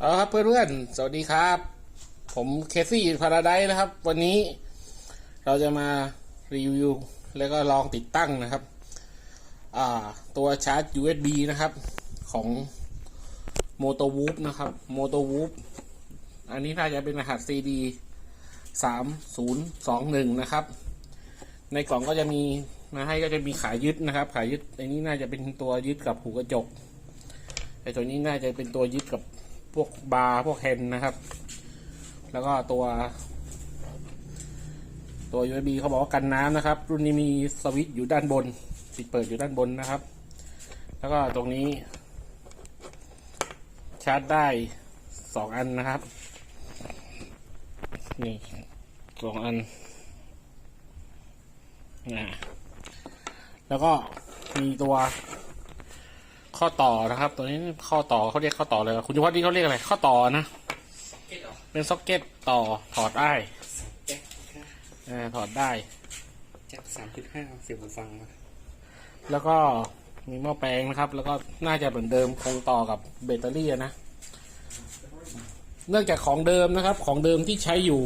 เอาครับเพื่อนๆ สวัสดีครับ ผมเคซี่พาราไดนะครับ วันนี้เราจะมารีวิว แล้วก็ลองติดตั้งนะครับ ตัวชาร์จ USB นะครับ ของ m o t o w o o p นะครับ m o t o w o o p อันนี้น่าจะเป็นรหัส CD 3021 นะครับ ในกล่องก็จะมีมาให้ก็จะมีขายยึดนะครับ ขายยึดในนี้น่าจะเป็นตัวยึดกับหูกระจกไอตัวนี้น่าจะเป็นตัวยึดกับ พวกบาร์พวกแฮนด์นะครับ แล้วก็ตัว ตัว USB เขาบอกว่ากันน้ำนะครับ รุ่นนี้มีสวิตช์อยู่ด้านบน ปิดเปิดอยู่ด้านบนนะครับ แล้วก็ตรงนี้ ชาร์จได้สองอันนะครับ นี่สองอันนะแล้วก็มีตัว ข้อต่อนะครับ ตัวนี้ข้อต่อเขาเรียกข้อต่อเลยคุณยุวัฒน์นี่เขาเรียกอะไรข้อต่อนะเป็นซ็อกเก็ตต่อถอดได้แจ็คเออถอดได้แจ็คสามจุดห้าเสียบหูฟังมาแล้วก็มีหม้อแปลงนะครับ แล้วก็น่าจะเหมือนเดิมคงต่อกับแบตเตอรี่อะนะ เนื่องจากของเดิมนะครับ ของเดิมที่ใช้อยู่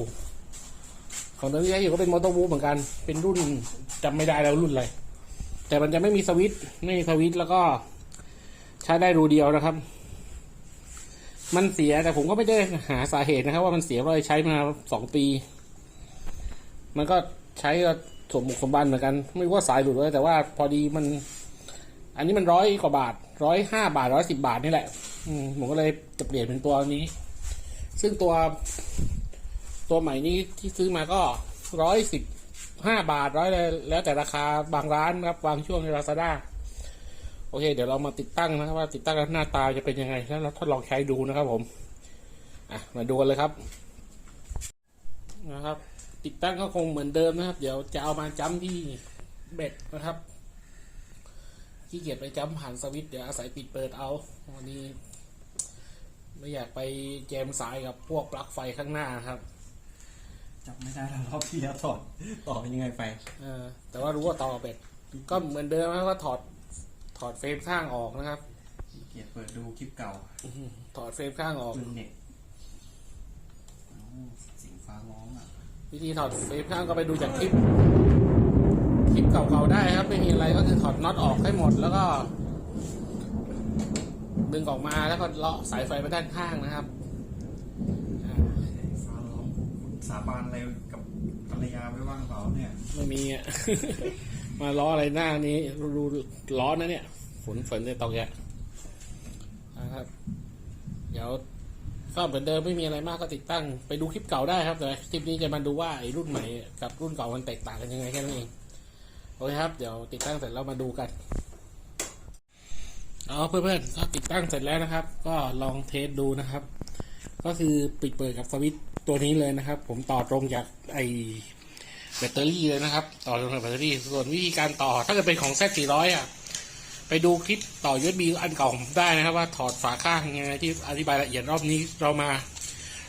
ของเดิมที่ใช้อยู่ก็เป็นมอเตอร์วูฟเหมือนกัน เป็นรุ่นจำไม่ได้แล้วรุ่นอะไรแต่มันจะไม่มีสวิตช์ไม่มีสวิตช์แล้วก็ ใช้ได้รูเดียวนะครับ มันเสียแต่ผมก็ไม่ได้หาสาเหตุนะครับ ว่ามันเสียเพราะใช้มาสองปี มันก็ใช้ก็สมบุกสมบันเหมือนกัน ไม่ว่าสายหลุดเลยแต่ว่าพอดีมัน อันนี้มันร้อยกว่าบาทร้อยห้าบาทร้อยสิบาทนี่แหละ อืมผมก็เลยจะเปลี่ยนเป็นตัวนี้ ซึ่งตัวตัวใหม่นี้ที่ซื้อมาก็ร้อยสิบห้าบาทร้อยเลยแล้วแต่ราคาบางร้านครับ บางช่วงในลาซาด้า โอเค เดี๋ยวเรามาติดตั้งนะครับว่าติดตั้งแล้วหน้าตาจะเป็นยังไง แล้วเราทดลองใช้ดูนะครับผมอะมาดูกันเลยครับนะครับ ติดตั้งก็คงเหมือนเดิมนะครับ เดี๋ยวจะเอามาจ้ำที่เบ็ดนะครับขี้เกียจไปจ้ำผ่านสวิตช์เดี๋ยวอาศัยปิดเปิดเอาวันนี้ ไม่อยากไปแจมสายกับพวกปลั๊กไฟข้างหน้าครับจับไม่ได้แล้วรอบที่แล้วถอดต่อยังไงไปเออแต่ว่ารู้ว่าต่อเบ็ดก็เหมือนเดิมนะก็ถอด ถอดเฟรมข้างออกนะครับ เกียดเปิดดูคลิปเก่าถอดเฟรมข้างออกปืนเน็ตอ้าวเสียงฟ้าร้องอะวิธีถอดเฟรมข้างก็ไปดูจากคลิป คลิปเก่าๆได้ครับ ไม่มีอะไรก็คือถอดน็อตออกให้หมดแล้วก็ ดึงออกมาแล้วก็เลาะสายไฟไปด้านข้างนะครับอ่าฟ้าร้องสาบานอะไรกับภรรยาไว้ว่างเปล่าเนี่ย ไม่มีอะ มาล้ออะไรหน้านี้รูร้อนะเนี่ยฝนฝนจะตอกแยะนะครับ เดี๋ยวก็เหมือนเดิมไม่มีอะไรมากก็ติดตั้ง ไปดูคลิปเก่าได้ครับแต่คลิปนี้จะมาดูว่าไอ้รุ่นใหม่กับรุ่นเก่ามันแตกต่างกันยังไงแค่นั้นเองโอเคครับเดี๋ยวติดตั้งเสร็จแล้วมาดูกันเอาเพื่อนๆก็ติดตั้งเสร็จแล้วนะครับ ก็ลองเทสดูนะครับ ก็คือปิดเปิดกับสวิตตัวนี้เลยนะครับ ผมต่อตรงจากไอ แบตเตอรี่เลยนะครับ ต่อตรงจากแบตเตอรี่ ส่วนวิธีการต่อถ้าเกิดเป็นของ Z400 อะ ไปดูคลิปต่อ USB อันเก่าของผมได้นะครับ ว่าถอดฝาข้างยังไงที่อธิบายละเอียดรอบนี้เรามา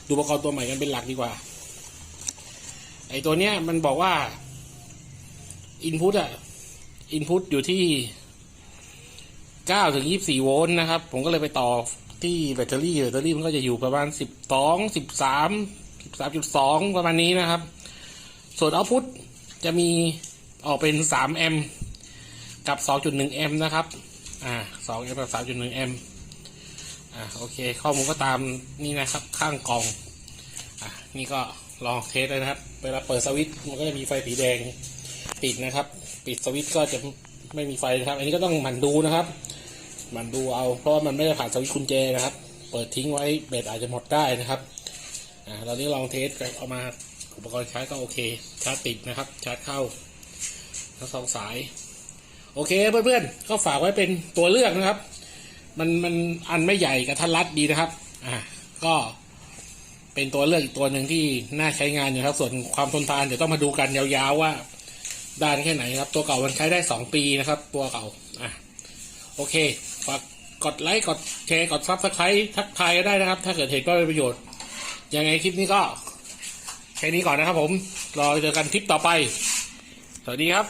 ดูอุปกรณ์ตัวใหม่กันเป็นหลักดีกว่า ไอตัวเนี้ยมันบอกว่า Input อะ Input อยู่ที่9ถึง24โวลต์นะครับ ผมก็เลยไปต่อที่แบตเตอรี่แบตเตอรี่มันก็จะอยู่ประมาณ12 13 13.2ประมาณนี้นะครับ ส่วนเอาพุทจะมีออกเป็น3แอมป์กับ 2.1แอมป์นะครับ อ่า2แอมป์กับ 3.1แอมป์อ่าโอเค ข้อมูลก็ตามนี่นะครับข้างกล่อง อะนี่ก็ลองเทสเลยนะครับ เวลาเปิดสวิตช์มันก็จะมีไฟสีแดงปิดนะครับ ปิดสวิตช์ก็จะไม่มีไฟนะครับ อันนี้ก็ต้องหมั่นดูนะครับ หมั่นดูเอาเพราะว่ามันไม่ได้ผ่านสวิตช์กุญแจนะครับ เปิดทิ้งไว้เบ็ดอาจจะหมดได้นะครับ อ่าตอนนี้ลองเทสกันเอามา อุปกรณ์ใช้ก็โอเค ชาร์จติดนะครับ ชาร์จเข้า ทั้งสองสาย โอเคเพื่อนๆ ก็ฝากไว้เป็นตัวเลือกนะครับ มันมันอันไม่ใหญ่กระทัดรัดดีนะครับ อ่า ก็เป็นตัวเลือกอีกตัวหนึ่งที่น่าใช้งานอยู่ครับ ส่วนความทนทานเดี๋ยวต้องมาดูกันยาวๆว่าด้านแค่ไหนครับ ตัวเก่ามันใช้ได้สองปีนะครับ ตัวเก่า อะ โอเค ฝากกดไลค์ กดแชร์ กดซับสไครต์ทักทายก็ได้นะครับ ถ้าเกิดเห็นก็เป็นประโยชน์ ยังไงคลิปนี้ก็ แค่นี้ก่อนนะครับผมรอเจอกันคลิปต่อไป สวัสดีครับ